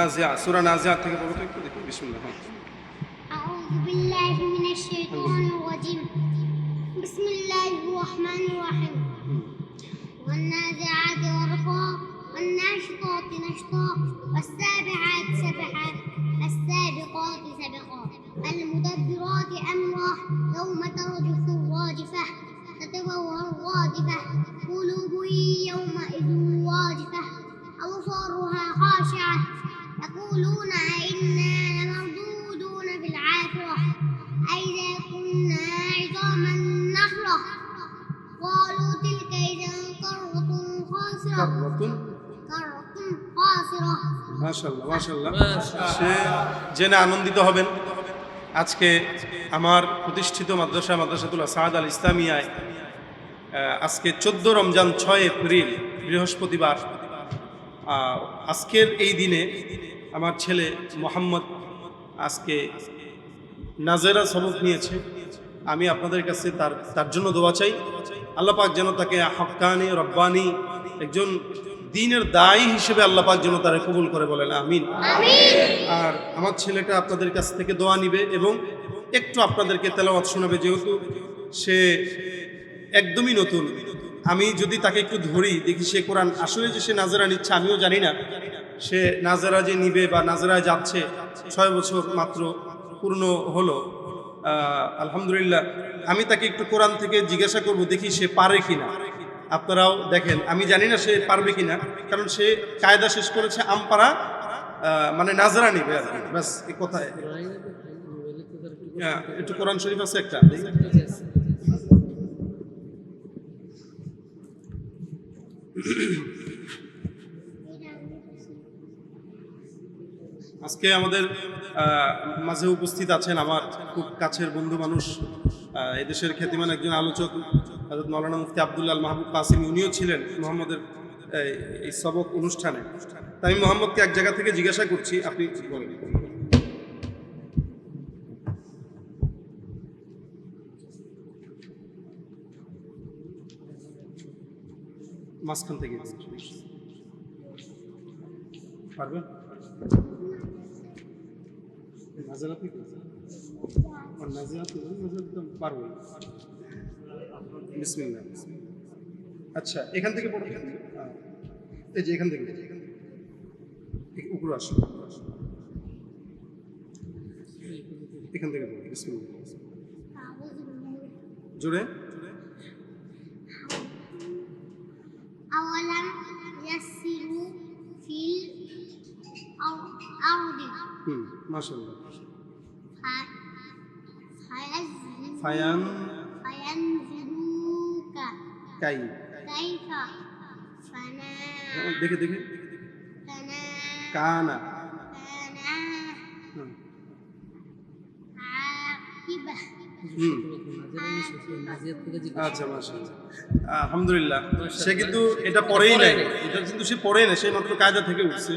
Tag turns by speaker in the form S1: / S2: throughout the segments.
S1: নাজিয়া সূরা নাজিয়াত থেকে পড়ো তো একটু দেখি বিসমিল্লাহ হ্যাঁ।
S2: أعوذ بالله من الشيطان الرجيم بسم الله الرحمن الرحيم والنازعات غرقا والناشطات نشطا والسابحات سبحا السابقات سبقا المدبرات أمرا يوم ترجف الراجفة تتبوأ الرادفة قلوب يومئذ يقولون أئنا لمردودون في العافرة أئذا كنا عظاما نخرة قالوا تلك إذا كرة خاسرة
S1: কাররাতুন
S2: كرة خاسرة
S1: মাশাআল্লাহ মাশাআল্লাহ সে জেনে আনন্দিত হবেন আজকে আমার প্রতিষ্ঠিত মাদ্রাসা মাদ্রাসাতুল সাদ আল ইসলামিয়ায় আহ, আজকে চোদ্দ রমজান ছয় এপ্রিল বৃহস্পতিবার আহ, আজকের এই দিনে আমার ছেলে মোহাম্মদ আজকে নাজেরা সবক নিয়েছে। আমি আপনাদের কাছে তার তার জন্য দোয়া চাই। আল্লাহ পাক যেন তাকে হক্কানি রব্বানি, একজন দিনের দায়ী হিসেবে আল্লাহ পাক যেন তারা কবুল করে বলেন, আমিন। আর আমার ছেলেটা আপনাদের কাছ থেকে দোয়া নিবে এবং একটু আপনাদেরকে তেলাওয়াত শোনাবে, যেহেতু সে একদমই নতুন। আমি যদি তাকে একটু ধরি, দেখি সে কোরআন আসলে যে সে নাজেরা নিচ্ছে, আমিও জানি না। সে নাজারা যে নিবে বা নাজারায় যাচ্ছে ছয় বছর মাত্র পূর্ণ হলো। আলহামদুলিল্লাহ। আমি তাকে একটু কোরআন থেকে জিজ্ঞাসা করব দেখি সে পারে কিনা। আপনারাও দেখেন আমি জানি না সে পারবে কিনা কারণ সে কায়দা শেষ করেছে আমপাড়া মানে নাজারা নিবে আর কি। ব্যাস এই কথায়। হ্যাঁ, একটু কোরআন শরীফ আছে একটা? আজকে আমাদের মাঝে উপস্থিত আছেন আমার খুব কাছের বন্ধু মানুষ এদেশের খ্যাতিমান একজন আলোচক, হযরত মৌলানা মুফতি আবদুল্লাহ মাহবুব কাসিম। উনিও ছিলেন মোহাম্মদের এই সবক অনুষ্ঠানে। তাই আমি মোহাম্মদকে এক জায়গা থেকে জিজ্ঞাসা করছি, আপনি বলেন। মাঝখান থেকে। পারবেন? নাজেল আপনি নাজেল আপনি পারব আচ্ছা এখান থেকে পড়ো। এখান থেকে, এই যে এখান থেকে। উপরে আসো এখান থেকে পড়ো, বিসমিল্লাহ। জোরে?
S2: জোরে ফিল আউদি
S1: হুম মাশাআল্লাহ। ফায়ান
S2: ফায়ান জিরুকা
S1: কাই
S2: কাইফা। ফানা
S1: হ্যাঁ, দেখে
S2: দেখে।
S1: কানা। আচ্ছা আলহামদুলিল্লাহ। সে কিন্তু এটা পড়েই নাই এটা কিন্তু সে পড়ে না সে মাত্র কায়দা থেকে উঠছে।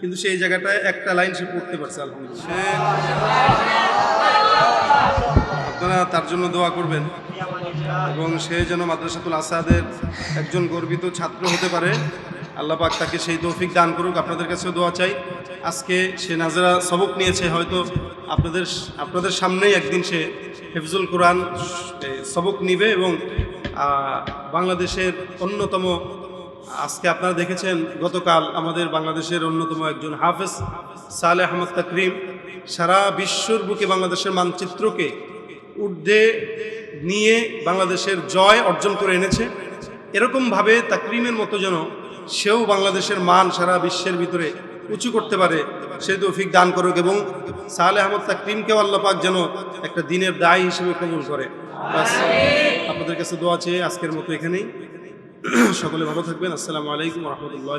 S1: কিন্তু সেই জায়গাটায় একটা লাইন সে পড়তে পারছে, আলহামদুলিল্লাহ। আপনারা তার জন্য দোয়া করবেন। এবং সে যেন মাদ্রাসাতুল আসাদের একজন গর্বিত ছাত্র হতে পারে। পাক তাকে সেই তৌফিক দান করুক। আপনাদের কাছেও দোয়া চাই। আজকে সে নাজরা সবক নিয়েছে, হয়তো আপনাদের আপনাদের সামনেই একদিন সে হেফজুল কোরআন সবক নিবে এবং বাংলাদেশের অন্যতম, আজকে আপনারা দেখেছেন গতকাল আমাদের বাংলাদেশের অন্যতম একজন হাফেজ সালে আহমদ তাকরিম সারা বিশ্বর বুকে বাংলাদেশের মানচিত্রকে ঊর্ধ্বে নিয়ে বাংলাদেশের জয় অর্জন করে এনেছে। এরকমভাবে তাকরিমের মতো যেন সেও বাংলাদেশের মান সারা বিশ্বের ভিতরে উঁচু করতে পারে, সে তৌফিক দান করুক এবং সাহলে আহমদ তাকরিমকেও পাক যেন একটা দিনের দায় হিসেবে কবুল করে। আপনাদের কাছে দোয়া চেয়ে আজকের মতো এখানেই। সকলে ভালো থাকবেন। আসসালামু আলাইকুম রহমতুল্লাহ